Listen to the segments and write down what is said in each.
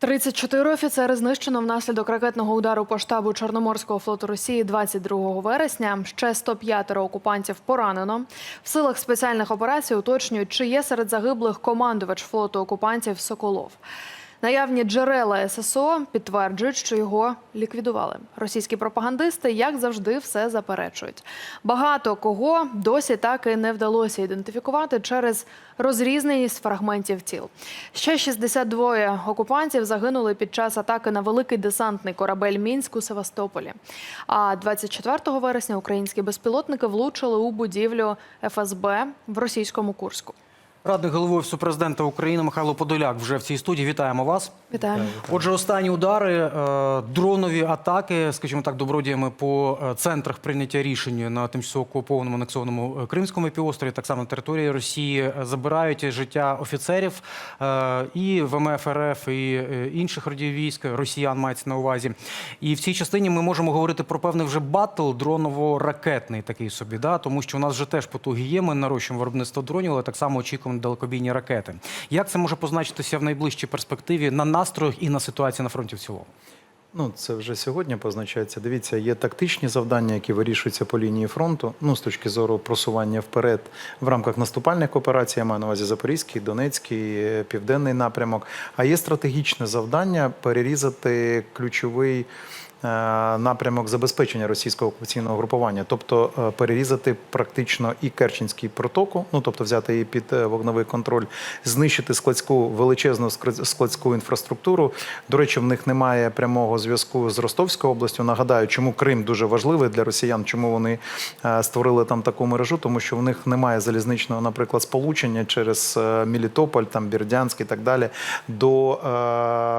34 офіцери знищено внаслідок ракетного удару по штабу Чорноморського флоту Росії 22 вересня. Ще 105 окупантів поранено. В силах спеціальних операцій уточнюють, чи є серед загиблих командувач флоту окупантів Соколов. Наявні джерела ССО підтверджують, що його ліквідували. Російські пропагандисти, як завжди, все заперечують. Багато кого досі так і не вдалося ідентифікувати через розрізненість фрагментів тіл. Ще 62 окупантів загинули під час атаки на великий десантний корабель Мінськ у Севастополі. А 24 вересня українські безпілотники влучили у будівлю ФСБ в російському Курську. Радник голови Офісу президента України Михайло Подоляк вже в цій студії. Вітаємо вас. Вітаю. Отже, останні удари, е, дронові атаки, скажімо так, добродіями по е, центрах прийняття рішень на тимчасово окупованому анексованому е, Кримському півострові, так само на території Росії, забирають життя офіцерів і ВМФ РФ, і інших родів військ, росіян мається на увазі. І в цій частині ми можемо говорити про певний вже батл дроново-ракетний такий собі, да? тому що у нас вже теж потуги є. Ми нарощуємо виробництво дронів, але так само очікуємо далекобійні ракети. Як це може позначитися в найближчій перспективі на настроях і на ситуації на фронті в цілому? Ну, це вже сьогодні позначається. Дивіться, є тактичні завдання, які вирішуються по лінії фронту. Ну, з точки зору просування вперед в рамках наступальних операцій, я маю на увазі Запорізький, Донецький, Південний напрямок. А є стратегічне завдання перерізати ключовий. Е, Напрямок забезпечення російського окупаційного групування, тобто е, перерізати практично і Керченський протоку, ну тобто взяти її під е, вогневий контроль, знищити складську величезну складську інфраструктуру. До речі, в них немає прямого зв'язку з Ростовською областю. Нагадаю, чому Крим дуже важливий для росіян, чому вони створили там таку мережу, тому що в них немає залізничного, наприклад, сполучення через Мелітополь, там Бердянськ і так далі до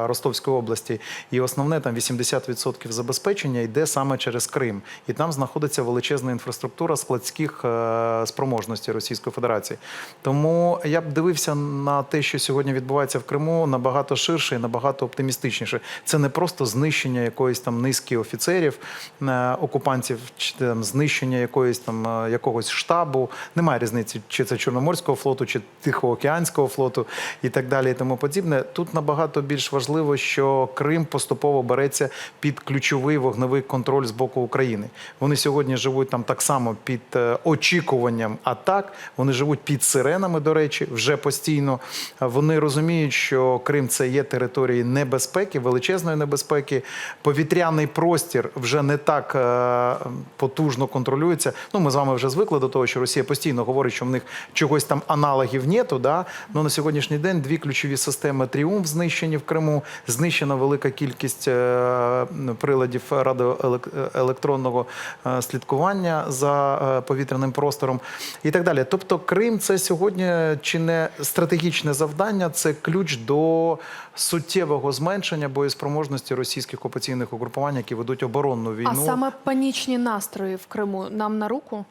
Ростовської області. І основне там 80% забезпечення йде саме через Крим, і там знаходиться величезна інфраструктура складських е, спроможностей Російської Федерації. Тому я б дивився на те, що сьогодні відбувається в Криму, набагато ширше і набагато оптимістичніше. Це не просто знищення якоїсь там низки офіцерів, е, окупантів, чи там знищення якоїсь там е, якогось штабу. Немає різниці, чи це Чорноморського флоту, чи Тихоокеанського флоту і так далі, і тому подібне. Тут набагато більш важливо, що Крим поступово береться під ключовий вогневий контроль з боку України. Вони сьогодні живуть там так само під е, очікуванням атак. Вони живуть під сиренами, до речі, вже постійно. Вони розуміють, що Крим це є територією небезпеки, величезної небезпеки. Повітряний простір вже не так е, потужно контролюється. Ну, ми з вами вже звикли до того, що Росія постійно говорить, що в них чогось там аналогів нету. Да? Ну на сьогоднішній день дві ключові системи Тріумф знищені в Криму, знищена велика кількість е, приладів радіоелектронного е, слідкування за е, повітряним простором і так далі. Тобто, Крим це сьогодні чи не стратегічне завдання, це ключ до суттєвого зменшення боєспроможності російських окупаційних угрупувань, які ведуть оборонну війну. А саме панічні настрої в Криму нам на руку?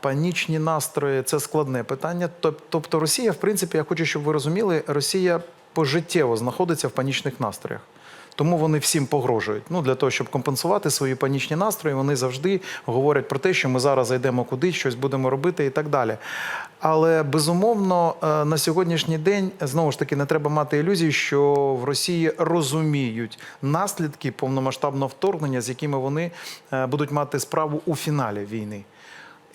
Панічні настрої це складне питання. Тобто, Росія, в принципі, я хочу, щоб ви розуміли, Росія пожиттєво знаходиться в панічних настроях. Тому вони всім погрожують. Ну для того, щоб компенсувати свої панічні настрої, вони завжди говорять про те, що ми зараз зайдемо кудись, щось будемо робити і так далі. Але безумовно е, на сьогоднішній день знову ж таки не треба мати ілюзій, що в Росії розуміють наслідки повномасштабного вторгнення, з якими вони е, будуть мати справу у фіналі війни.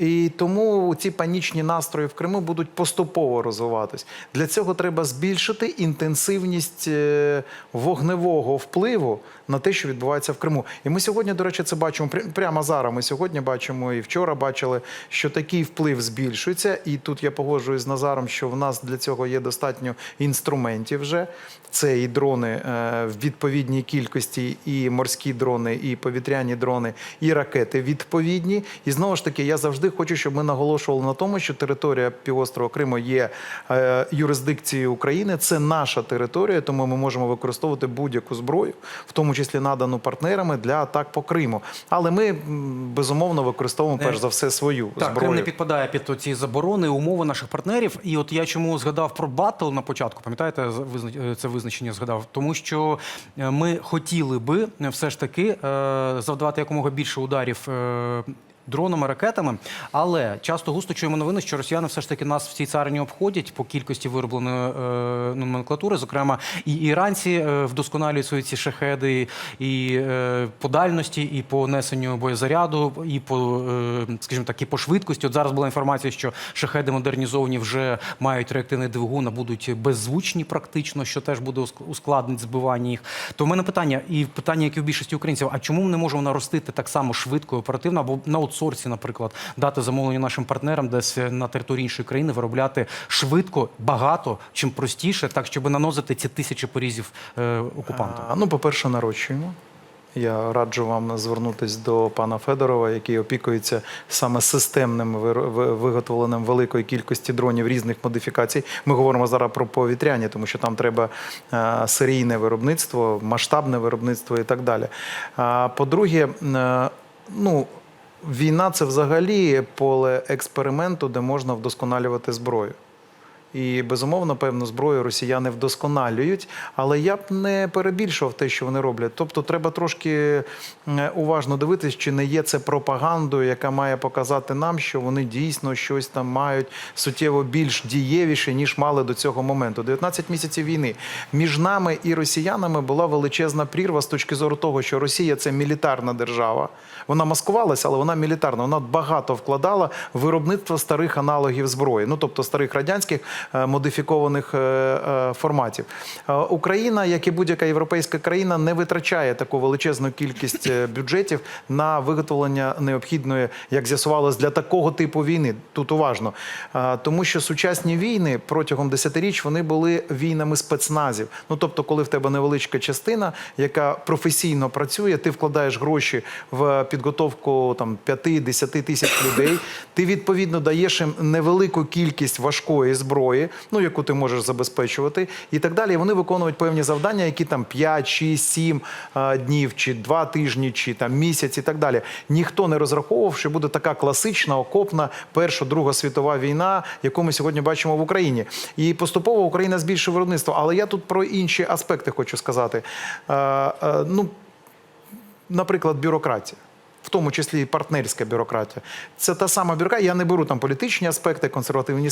І тому ці панічні настрої в Криму будуть поступово розвиватись. Для цього треба збільшити інтенсивність е, вогневого впливу на те, що відбувається в Криму. І ми сьогодні, до речі, це бачимо пря- прямо зараз. Ми сьогодні бачимо і вчора бачили, що такий вплив збільшується. І тут я погоджуюсь з Назаром, що в нас для цього є достатньо інструментів вже. Це і дрони е, в відповідній кількості, і морські дрони, і повітряні дрони, і ракети відповідні. І знову ж таки, я завжди хочу, щоб ми наголошували на тому, що територія півострова Криму є е, юрисдикцією України. Це наша територія, тому ми можемо використовувати будь-яку зброю, в тому числі надану партнерами для атак по Криму. Але ми безумовно використовуємо Е, перш за все свою Так, Крим не підпадає під ці заборони, умови наших партнерів. І от я чому згадав про батл на початку, пам'ятаєте, визна- це визначення згадав, тому що е, ми хотіли би е, все ж таки е, завдавати якомога більше ударів. Дронами, ракетами, але часто густо чуємо новини, що росіяни все ж таки нас в цій царині обходять по кількості виробленої е, номенклатури. Зокрема, і іранці е, вдосконалюють свої ці шахеди, і е, по дальності, і по несенню боєзаряду, і по, е, скажімо так, і по швидкості. От зараз була інформація, що шахеди модернізовані вже мають реактивний двигун, а будуть беззвучні практично, що теж буде ускладнить збивання їх. То в мене питання, і питання, як і в більшості українців: а чому ми не можемо наростити так само швидко і оперативно, або на аутсорсі, наприклад, дати замовлення нашим партнерам, десь на території іншої країни виробляти швидко, багато, чим простіше, так щоб наносити ці тисячі порізів е, окупантам. А, Ну, по-перше, нарощуємо. Я раджу вам звернутися до пана Федорова, який опікується саме системним виготовленням великої кількості дронів різних модифікацій. Ми говоримо зараз про повітряні, тому що там треба е, серійне виробництво, масштабне виробництво і так далі. А, По-друге, е, ну. Війна це взагалі поле експерименту, де можна вдосконалювати зброю. І безумовно, певну зброю росіяни вдосконалюють, але я б не перебільшував те, що вони роблять. Тобто, треба трошки уважно дивитись, чи не є це пропагандою, яка має показати нам, що вони дійсно щось там мають суттєво більш дієвіше, ніж мали до цього моменту. 19 місяців війни між нами і росіянами була величезна прірва з точки зору того, що Росія це мілітарна держава. Вона маскувалася, але вона мілітарна. Вона багато вкладала в виробництво старих аналогів зброї, ну тобто старих радянських модифікованих е, е, форматів. Е, Україна, як і будь-яка європейська країна, не витрачає таку величезну кількість е, бюджетів на виготовлення необхідної, як з'ясувалось, для такого типу війни. Тут уважно, Е, тому що сучасні війни протягом десятиріч вони були війнами спецназів. Ну тобто, коли в тебе невеличка частина, яка професійно працює, ти вкладаєш гроші в підготовку там 5-10 тисяч людей. Ти відповідно даєш їм невелику кількість важкої зброї, ну яку ти можеш забезпечувати, і так далі. Вони виконують певні завдання, які там 5, 6, 7 е, днів, чи 2 тижні, чи там місяць, і так далі. Ніхто не розраховував, що буде така класична окопна Перша, Друга світова війна, яку ми сьогодні бачимо в Україні. І поступово Україна збільшує виробництво. Але я тут про інші аспекти хочу сказати. Е, е, ну, наприклад, бюрократія. В тому числі і партнерська бюрократія. Це та сама бюрократія. Я не беру там політичні аспекти, консервативні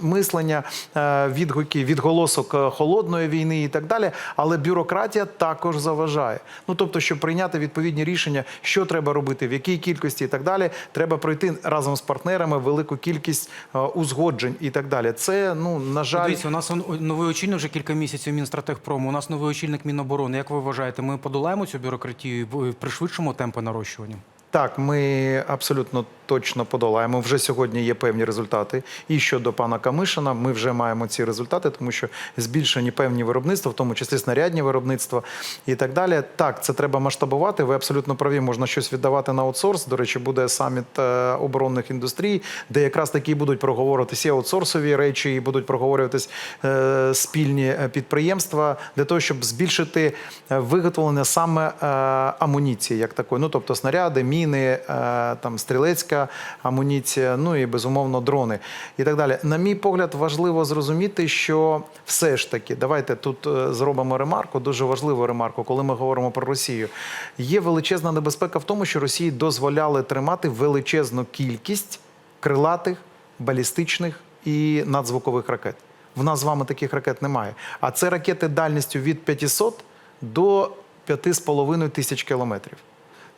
мислення, е, відгуки, відголосок е, холодної війни і так далі. Але бюрократія також заважає. Ну тобто, щоб прийняти відповідні рішення, що треба робити, в якій кількості і так далі, треба пройти разом з партнерами велику кількість е, узгоджень і так далі. Це ну на жаль. Дивіться, у нас новий очільник вже кілька місяців Мінстратегпрому. У нас новий очільник Міноборони. Як ви вважаєте, ми подолаємо цю бюрократію і пришвидшимо темпи нарощування? Так, ми абсолютно точно подолаємо. Вже сьогодні є певні результати. І щодо пана Камишина, ми вже маємо ці результати, тому що збільшені певні виробництва, в тому числі снарядні виробництва і так далі. Так, це треба масштабувати. Ви абсолютно праві, можна щось віддавати на аутсорс. До речі, буде саміт е, оборонних індустрій, де якраз такі будуть проговорюватися аутсорсові речі, і будуть проговорюватись е, спільні е, підприємства для того, щоб збільшити виготовлення саме амуніції, як такої. Ну тобто снаряди, міни, там стрілецька амуніція, ну і безумовно дрони і так далі. На мій погляд, важливо зрозуміти, що все ж таки, давайте тут е, зробимо ремарку, дуже важливу ремарку, коли ми говоримо про Росію. Є величезна небезпека в тому, що Росії дозволяли тримати величезну кількість крилатих, балістичних і надзвукових ракет. В нас з вами таких ракет немає. А це ракети дальністю від 500 до 5,5 тисяч кілометрів.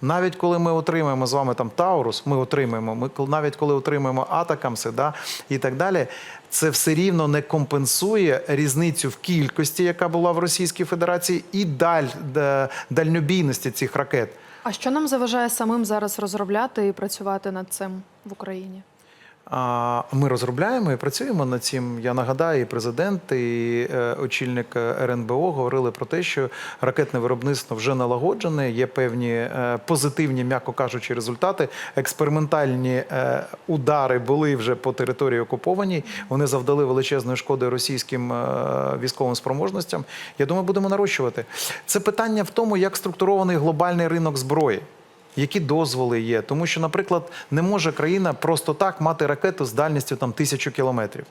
Навіть коли ми отримаємо з вами там Таурус, ми отримаємо, ми навіть коли отримаємо Атакамси, да, і так далі, це все рівно не компенсує різницю в кількості, яка була в Російській Федерації, і даль, дальнобійності цих ракет. А що нам заважає самим зараз розробляти і працювати над цим в Україні? Ми розробляємо і працюємо над цим. Я нагадаю, і президент, і е, очільник е, РНБО говорили про те, що ракетне виробництво вже налагоджене. Є певні е, позитивні, м'яко кажучи, результати. Експериментальні удари були вже по території окупованій. Вони завдали величезної шкоди російським військовим спроможностям. Я думаю, будемо нарощувати. Це питання в тому, як структурований глобальний ринок зброї. Які дозволи є? Тому що, наприклад, не може країна просто так мати ракету з дальністю там тисячу кілометрів.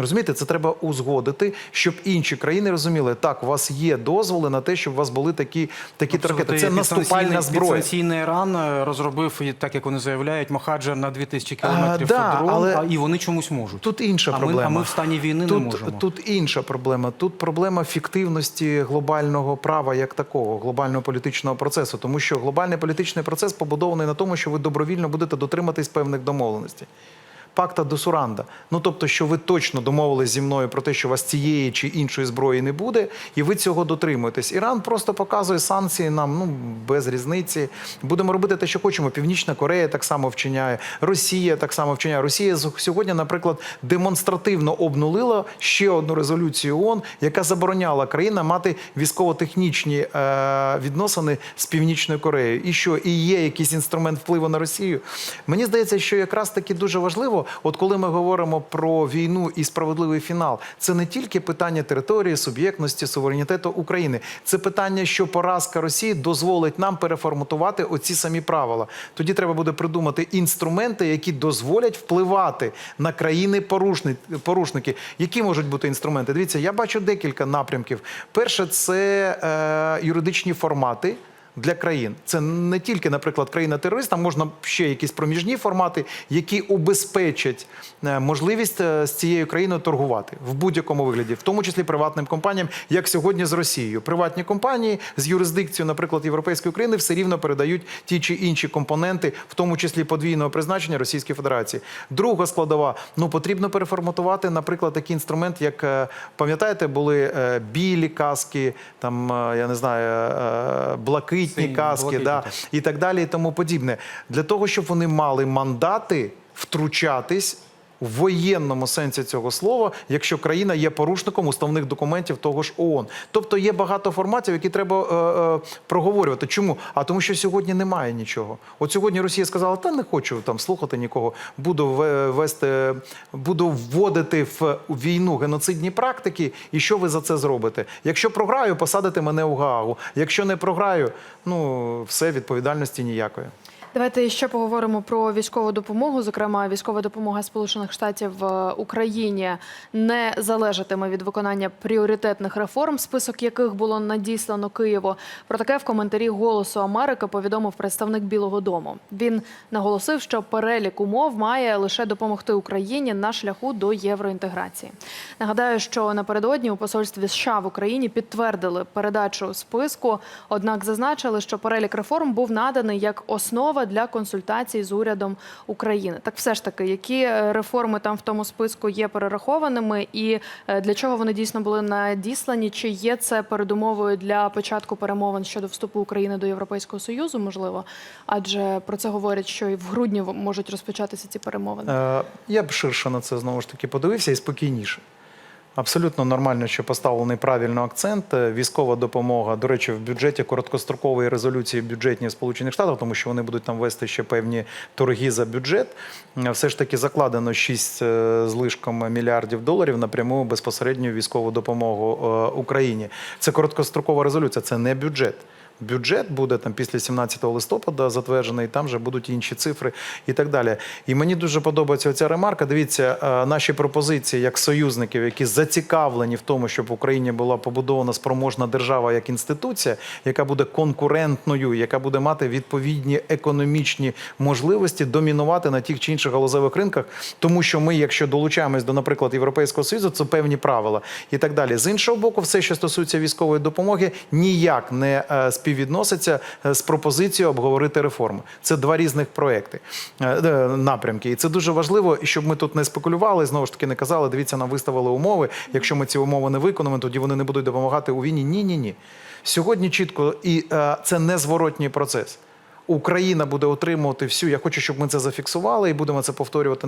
Розумієте, це треба узгодити, щоб інші країни розуміли, так, у вас є дозволи на те, щоб у вас були такі, такі ракети. Це наступальна зброя. Підсанкційний Іран е, розробив, так як вони заявляють, Махаджа на 2000 кілометрів да, дрон, але- а, і вони чомусь можуть. Тут інша а ми, проблема. а ми в стані війни тут, не можемо. Тут інша проблема. Тут проблема фіктивності глобального права як такого, глобального політичного процесу. Тому що глобальний політичний процес побудований на тому, що ви добровільно будете дотриматись певних домовленостей. Пакта до Суранда. Ну тобто, що ви точно домовились зі мною про те, що у вас цієї чи іншої зброї не буде, і ви цього дотримуєтесь. Іран просто показує санкції нам ну без різниці. Будемо робити те, що хочемо. Північна Корея так само вчиняє, Росія так само вчиняє. Росія сьогодні, наприклад, демонстративно обнулила ще одну резолюцію ООН, яка забороняла країнам мати військово-технічні е, відносини з Північною Кореєю. І що і є якийсь інструмент впливу на Росію. Мені здається, що якраз таки дуже важливо, от коли ми говоримо про війну і справедливий фінал, це не тільки питання території, суб'єктності, суверенітету України. Це питання, що поразка Росії дозволить нам переформатувати оці самі правила. Тоді треба буде придумати інструменти, які дозволять впливати на країни порушники. Які можуть бути інструменти? Дивіться, я бачу декілька напрямків. Перше, це е, юридичні формати. Для країн це не тільки, наприклад, країна-терорист, там можна ще якісь проміжні формати, які убезпечать е, можливість е, з цією країною торгувати в будь-якому вигляді, в тому числі приватним компаніям, як сьогодні з Росією. Приватні компанії з юрисдикцією, наприклад, Європейської України, все рівно передають ті чи інші компоненти, в тому числі подвійного призначення Російської Федерації. Друга складова: ну потрібно переформатувати, наприклад, такий інструмент, як е, пам'ятаєте, були білі каски, там я не знаю, е, блакитні каски, блакитні, да, і так далі, і тому подібне. Для того, щоб вони мали мандати втручатись. В воєнному сенсі цього слова, якщо країна є порушником уставних документів того ж ООН. Тобто є багато форматів, які треба е, е, проговорювати. Чому? А тому, що сьогодні немає нічого. От сьогодні Росія сказала, та не хочу там слухати нікого, буду вести, буду вводити в війну геноцидні практики. І що ви за це зробите? Якщо програю, посадите мене у Гаагу. Якщо не програю, ну все відповідальності ніякої. Давайте ще поговоримо про військову допомогу. Зокрема, військова допомога Сполучених Штатів е, Україні не залежатиме від виконання пріоритетних реформ, список яких було надіслано Києву. Про таке в коментарі Голосу Америки повідомив представник Білого Дому. Він наголосив, що перелік умов має лише допомогти Україні на шляху до євроінтеграції. Нагадаю, що напередодні у посольстві США в Україні підтвердили передачу списку, однак зазначили, що перелік реформ був наданий як основа для консультацій з урядом України. Так, все ж таки, які е, реформи там в тому списку є перерахованими, і е, для чого вони дійсно були надіслані? Чи є це передумовою для початку перемовин щодо вступу України до Європейського союзу? Можливо, адже про це говорять, що і в грудні можуть розпочатися ці перемовини. Е, Я б ширше на це знову ж таки подивився і спокійніше. Абсолютно нормально, що поставлений правильно акцент. Е, Військова допомога, до речі, в бюджеті короткострокової резолюції бюджетні Сполучених Штатів, тому що вони будуть там вести ще певні торги за бюджет. Е, Все ж таки закладено 6 з лишком мільярдів доларів напряму безпосередню військову допомогу е, Україні. Це короткострокова резолюція, це не бюджет. Бюджет буде там після 17 листопада затверджений, там вже будуть інші цифри і так далі. І мені дуже подобається ця ремарка. Дивіться, е, наші пропозиції як союзників, які зацікавлені в тому, щоб в Україні була побудована спроможна держава як інституція, яка буде конкурентною, яка буде мати відповідні економічні можливості домінувати на тих чи інших галузевих ринках, тому що ми, якщо долучаємось до, наприклад, Європейського союзу, це певні правила і так далі. З іншого боку, все, що стосується військової допомоги, ніяк не е, співвідноситься е, з пропозицією обговорити реформи. Це два різних проекти е, е, напрямки. І це дуже важливо, щоб ми тут не спекулювали. Знову ж таки, не казали, дивіться, нам виставили умови. Якщо ми ці умови не виконуємо, тоді вони не будуть допомагати у війні. Ні, ні, ні. Сьогодні чітко, і це незворотній процес. Україна буде отримувати всю. Я хочу, щоб ми це зафіксували і будемо це повторювати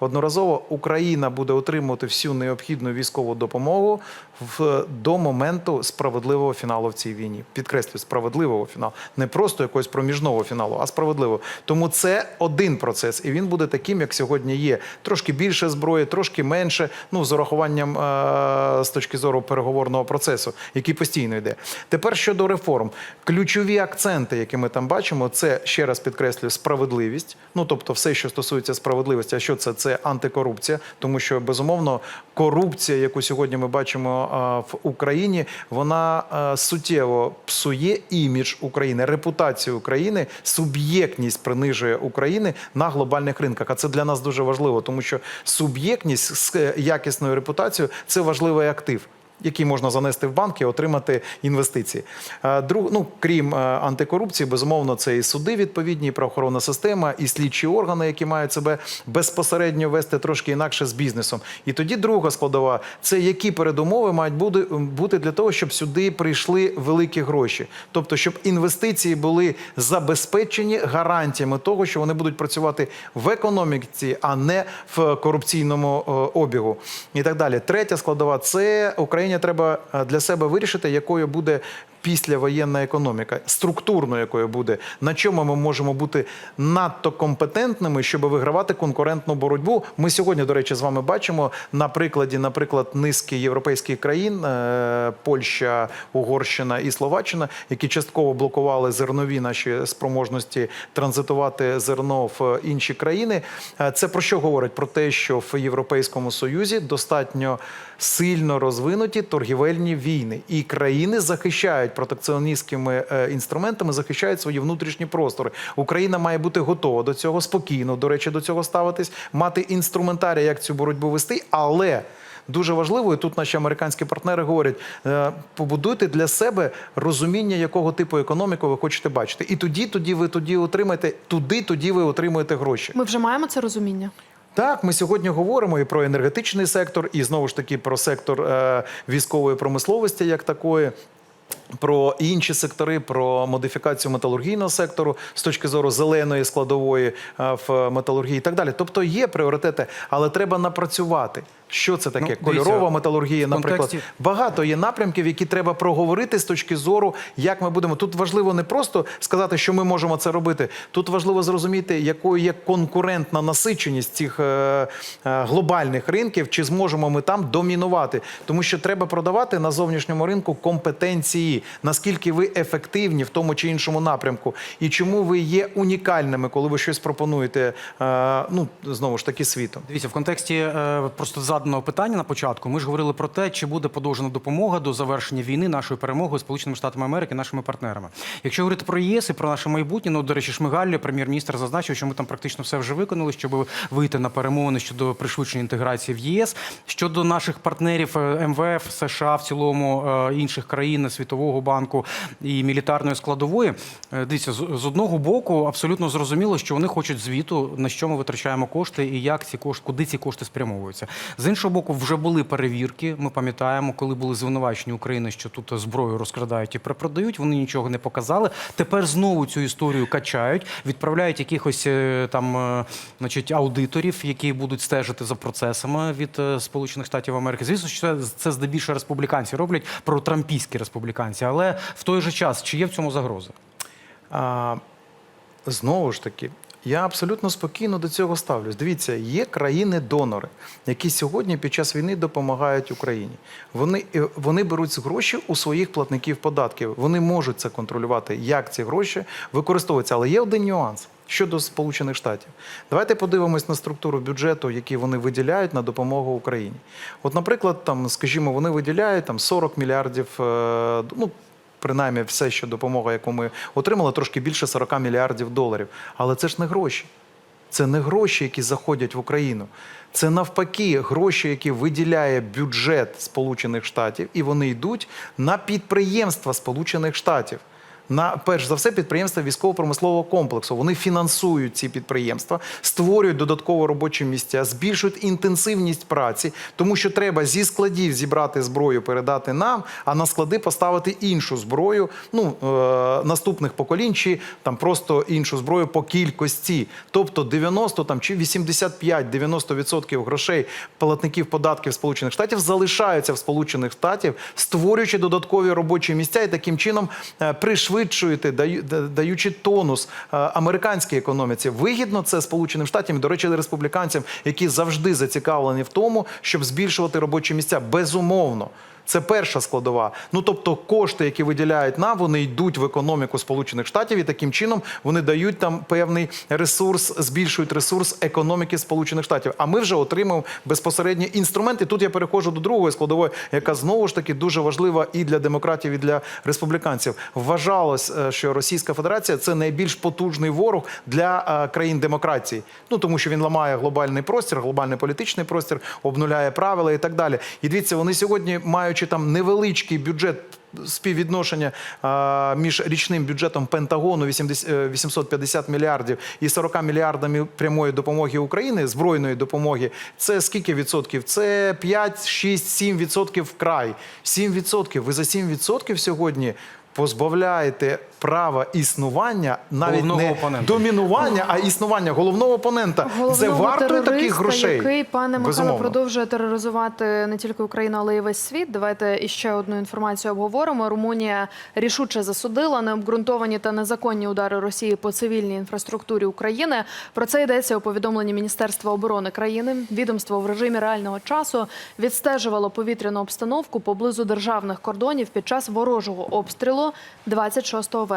неодноразово. Україна буде отримувати всю необхідну військову допомогу в до моменту справедливого фіналу в цій війні. Підкреслюю, справедливого фіналу, не просто якогось проміжного фіналу, а справедливого. Тому це один процес, і він буде таким, як сьогодні є. Трошки більше зброї, трошки менше. Ну з урахуванням е- з точки зору переговорного процесу, який постійно йде. Тепер щодо реформ, ключові акценти, які ми там бачимо, це ще раз підкреслюю справедливість. Ну тобто, все, що стосується справедливості, а що це? Це антикорупція, тому що безумовно корупція, яку сьогодні ми бачимо в Україні, вона суттєво псує імідж України, репутацію України, суб'єктність принижує України на глобальних ринках. А це для нас дуже важливо, тому що суб'єктність з е, якісною репутацією це важливий актив. Який можна занести в банк і отримати інвестиції. Е, Друг, ну крім е, антикорупції, безумовно, це і суди відповідні, і правоохоронна система, і слідчі органи, які мають себе безпосередньо вести трошки інакше з бізнесом. І тоді друга складова це які передумови мають бути, для того, щоб сюди прийшли великі гроші. Тобто, щоб інвестиції були забезпечені гарантіями того, що вони будуть працювати в економіці, а не в корупційному е, обігу. І так далі. Третя складова це Україні треба е, для себе вирішити, якою буде. Післявоєнна економіка, структурно якою буде, на чому ми можемо бути надто компетентними, щоб вигравати конкурентну боротьбу. Ми сьогодні, до речі, з вами бачимо на прикладі, наприклад, низки європейських країн е, Польща, Угорщина і Словаччина, які частково блокували зернові наші спроможності транзитувати зерно в інші країни. Е, Це про що говорить? Про те, що в Європейському Союзі достатньо сильно розвинуті торгівельні війни, і країни захищають протекціоністськими е, інструментами, захищають свої внутрішні простори. Україна має бути готова до цього спокійно, до речі, до цього ставитись, мати інструментарій, як цю боротьбу вести, але. Дуже важливо, і тут наші американські партнери говорять: е, побудуйте для себе розуміння, якого типу економіку ви хочете бачити. І тоді, тоді ви тоді отримаєте, туди, тоді ви отримуєте гроші. Ми вже маємо це розуміння. Так, ми сьогодні говоримо і про енергетичний сектор, і знову ж таки про сектор е, військової промисловості як такої. Про інші сектори, про модифікацію металургійного сектору з точки зору зеленої складової е, в металургії і так далі. Тобто є пріоритети, але треба напрацювати. Що це таке? Ну, Кольорова металургія, наприклад. контексті- Багато є напрямків, які треба проговорити з точки зору, як ми будемо. Тут важливо не просто сказати, що ми можемо це робити. Тут важливо зрозуміти, якою є конкурентна насиченість цих е, е, глобальних ринків, чи зможемо ми там домінувати. Тому що треба продавати на зовнішньому ринку компетенції, наскільки ви ефективні в тому чи іншому напрямку, і чому ви є унікальними, коли ви щось пропонуєте. Е, ну знову ж таки світу. Дивіться, в контексті е, просто заданого питання на початку. Ми ж говорили про те, чи буде подовжена допомога до завершення війни нашою перемогою Сполученими Штатами Америки, нашими партнерами. Якщо говорити про ЄС і про наше майбутнє, ну до речі, Шмигаль, прем'єр-міністр, зазначив, що ми там практично все вже виконали, щоб вийти на перемовини щодо пришвидшення інтеграції в ЄС. Щодо наших партнерів е, МВФ, США, в цілому інших країн, Світового банку і мілітарної складової. Е, Дивіться, з одного боку абсолютно зрозуміло, що вони хочуть звіту, на що ми витрачаємо кошти і як ці кошти, куди ці кошти спрямовуються. З іншого боку, вже були перевірки. Ми пам'ятаємо, коли були звинувачені України, що тут зброю розкрадають і перепродають. Вони нічого не показали. Тепер знову цю історію качають, відправляють якихось е, там, е, значить, аудиторів, які будуть стежити за процесами від Сполучених Штатів Америки. Звісно, що це, це здебільшого республіканці роблять протрампійські республіканці, але в той же час чи є в цьому загроза? А, знову ж таки, я абсолютно спокійно до цього ставлюсь. Дивіться, є країни-донори, які сьогодні під час війни допомагають Україні. Вони, е, вони беруть гроші у своїх платників податків. Вони можуть це контролювати, як ці гроші використовуються. Але є один нюанс. Щодо Сполучених Штатів, давайте подивимось на структуру бюджету, який вони виділяють на допомогу Україні. От, наприклад, там, скажімо, вони виділяють там 40 мільярдів, е, ну принаймні все, що допомога, яку ми отримали, трошки більше 40 мільярдів доларів. Але це ж не гроші. Це не гроші, які заходять в Україну. Це навпаки гроші, які виділяє бюджет Сполучених Штатів, і вони йдуть на підприємства Сполучених Штатів. На перш за все підприємства військово-промислового комплексу. Вони фінансують ці підприємства, створюють додатково робочі місця, збільшують інтенсивність праці, тому що треба зі складів зібрати зброю, передати нам, а на склади поставити іншу зброю, ну е, наступних поколінь, чи там просто іншу зброю по кількості. Тобто 90 там чи 85-90% грошей платників податків Сполучених Штатів залишаються в Сполучених Штатів, створюючи додаткові робочі місця і таким чином е, пришвидшуєте, даю- даючи тонус е, американській економіці. Вигідно це Сполученим Штатам, до речі, республіканцям, які завжди зацікавлені в тому, щоб збільшувати робочі місця. Безумовно. Це перша складова. Ну тобто, кошти, які виділяють нам, вони йдуть в економіку Сполучених Штатів, і таким чином вони дають там певний ресурс, збільшують ресурс економіки Сполучених Штатів. А ми вже отримуємо безпосередньо інструменти. Тут я переходжу до другої складової, яка знову ж таки дуже важлива і для демократів, і для республіканців. Вважалось, е, що Російська Федерація це найбільш потужний ворог для е, країн демократії. Ну тому що він ламає глобальний простір, глобальний політичний простір, обнуляє правила і так далі. І дивіться, вони сьогодні, маючи там невеличкий бюджет. Співвідношення а, між річним бюджетом Пентагону 80, е, 850 мільярдів і 40 мільярдами прямої допомоги України, збройної допомоги, це скільки відсотків? Це 5, 6, 7 відсотків вкрай. 7 відсотків. Ви за 7 відсотків сьогодні позбавляєте права існування навіть Головного не опонента. домінування, а існування головного опонента. це Головного варто таких грошей. який пане Михайло Безумовно. продовжує тероризувати не тільки Україну, але й весь світ. Давайте іще одну інформацію обговоримо. Румунія рішуче засудила необґрунтовані та незаконні удари Росії по цивільній інфраструктурі України. Про це йдеться у повідомленні Міністерства оборони країни. Відомство в режимі реального часу відстежувало повітряну обстановку поблизу державних кордонів під час ворожого обстрілу 26 вересня.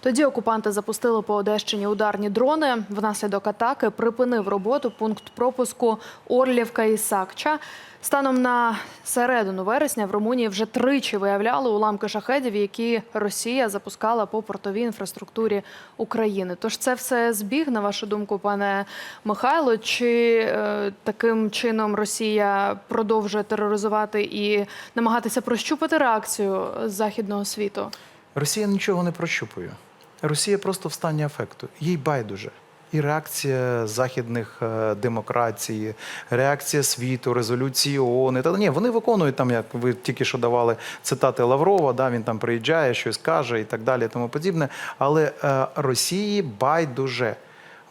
Тоді окупанти запустили по Одещині ударні дрони. Внаслідок атаки припинив роботу пункт пропуску Орлівка і Сакча. Станом на середину вересня в Румунії вже тричі виявляли уламки шахедів, які Росія запускала по портовій інфраструктурі України. Тож це все збіг, на вашу думку, пане Михайло? Чи е, таким чином Росія продовжує тероризувати і намагатися прощупати реакцію західного світу? Росія нічого не прощупує. Росія просто в стані афекту. Їй байдуже. І реакція західних е, демократій, реакція світу, резолюції ООН. Та ні, вони виконують там, як ви тільки що давали цитати Лаврова, да, він там приїжджає, щось каже і так далі, і тому подібне. Але е, Росії байдуже.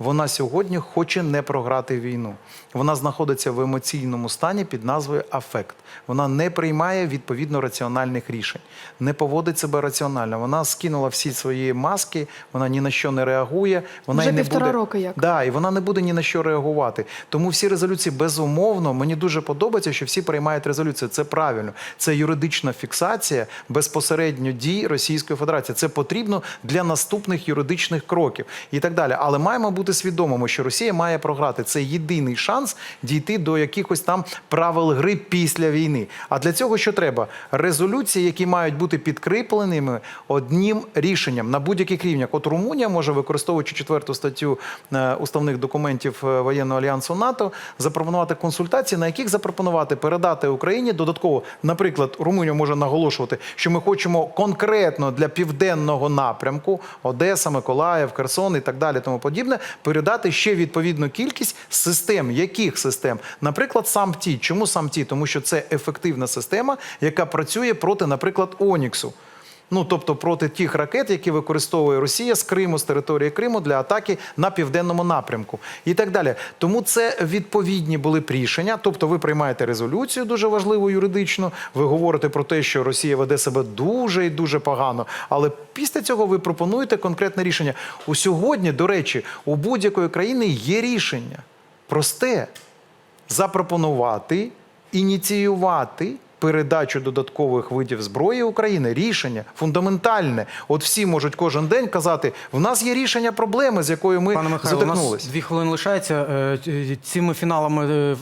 Вона сьогодні хоче не програти війну. Вона знаходиться в емоційному стані під назвою афект. Вона не приймає відповідно раціональних рішень, не поводить себе раціонально. Вона скинула всі свої маски, вона ні на що не реагує. Вона Вже і не півтора буде роки як. Да, і вона не буде ні на що реагувати. Тому всі резолюції безумовно мені дуже подобається, що всі приймають резолюції. Це правильно. Це юридична фіксація безпосередньо дій Російської Федерації. Це потрібно для наступних юридичних кроків і так далі. Але маємо бути свідомими, що Росія має програти. Це єдиний шанс дійти до якихось там правил гри після війни. А для цього що треба? Резолюції, які мають бути підкріпленими одним рішенням на будь-яких рівнях. От Румунія може, використовуючи четверту статтю е, уставних документів е, воєнного альянсу НАТО, запропонувати консультації, на яких запропонувати передати Україні додатково. Наприклад, Румунія може наголошувати, що ми хочемо конкретно для південного напрямку Одеса, Миколаїв, Херсон і так далі, тому подібне, передати ще відповідну кількість систем. Яких систем? Наприклад, сам ті. Чому сам ті? Тому що це ефективна система, яка працює проти, наприклад, Оніксу. Ну, тобто проти тих ракет, які використовує Росія з Криму, з території Криму для атаки на південному напрямку, і так далі. Тому це відповідні були б рішення. Тобто, ви приймаєте резолюцію дуже важливу юридичну. Ви говорите про те, що Росія веде себе дуже і дуже погано. Але після цього ви пропонуєте конкретне рішення. У сьогодні, до речі, у будь-якої країни є рішення просте запропонувати, ініціювати передачу додаткових видів зброї України. Рішення фундаментальне. От всі можуть кожен день казати: в нас є рішення проблеми, з якою ми Пане Михайло, у нас дві хвилини лишається. Е, Цими фіналами, е,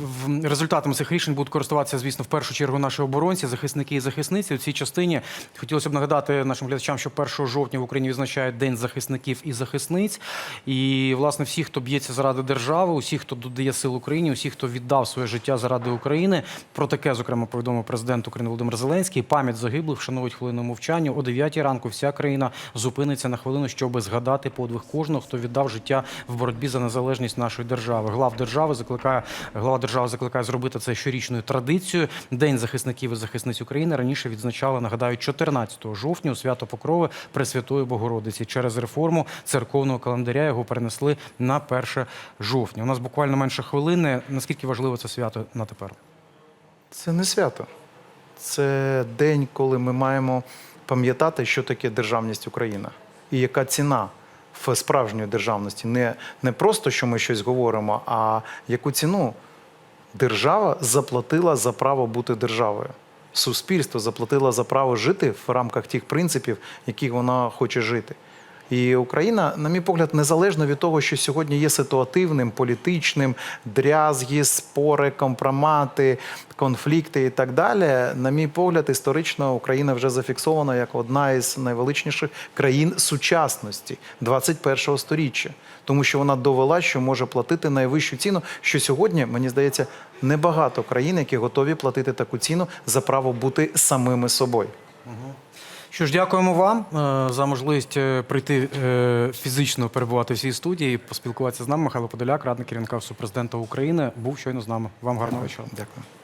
результатами цих рішень будуть користуватися, звісно, в першу чергу наші оборонці, захисники і захисниці. У цій частині хотілося б нагадати нашим глядачам, що 1 жовтня в Україні відзначають День захисників і захисниць. І, власне, всі, хто б'ється заради держави, усі, хто додає сил Україні, усі, хто віддав своє життя заради України. Про таке, зокрема, повідомив президент України Володимир Зеленський. Пам'ять загиблих вшановують хвилиною мовчання. О 9 ранку вся країна зупиниться на хвилину, щоб згадати подвиг кожного, хто віддав життя в боротьбі за незалежність нашої держави. Глав держави закликає глава держави закликає зробити це щорічною традицією. День захисників і захисниць України раніше відзначали, нагадаю, 14 жовтня у свято Покрови Пресвятої Богородиці. Через реформу церковного календаря його перенесли на 1 жовтня. У нас буквально менше хвилини. Наскільки важливо це свято на тепер? Це не свято. Це день, коли ми маємо пам'ятати, що таке державність Україна і яка ціна в справжньої державності. Не, не просто, що ми щось говоримо, а яку ціну держава заплатила за право бути державою. суспільство заплатило за право жити в рамках тих принципів, яких вона хоче жити. І Україна, на мій погляд, незалежно від того, що сьогодні є ситуативним, політичним, дрязги, спори, компромати, конфлікти і так далі. На мій погляд, історично Україна вже зафіксована як одна із найвеличніших країн сучасності 21-го сторіччя, тому що вона довела, що може платити найвищу ціну. Що сьогодні, мені здається, небагато країн, які готові платити таку ціну за право бути самими собою. Що ж, дякуємо вам е, за можливість е, прийти е, фізично перебувати в цій студії, поспілкуватися з нами. Михайло Подоляк, радник керівника Офісу президента України, був щойно з нами. Вам гарного вечора. Дякую.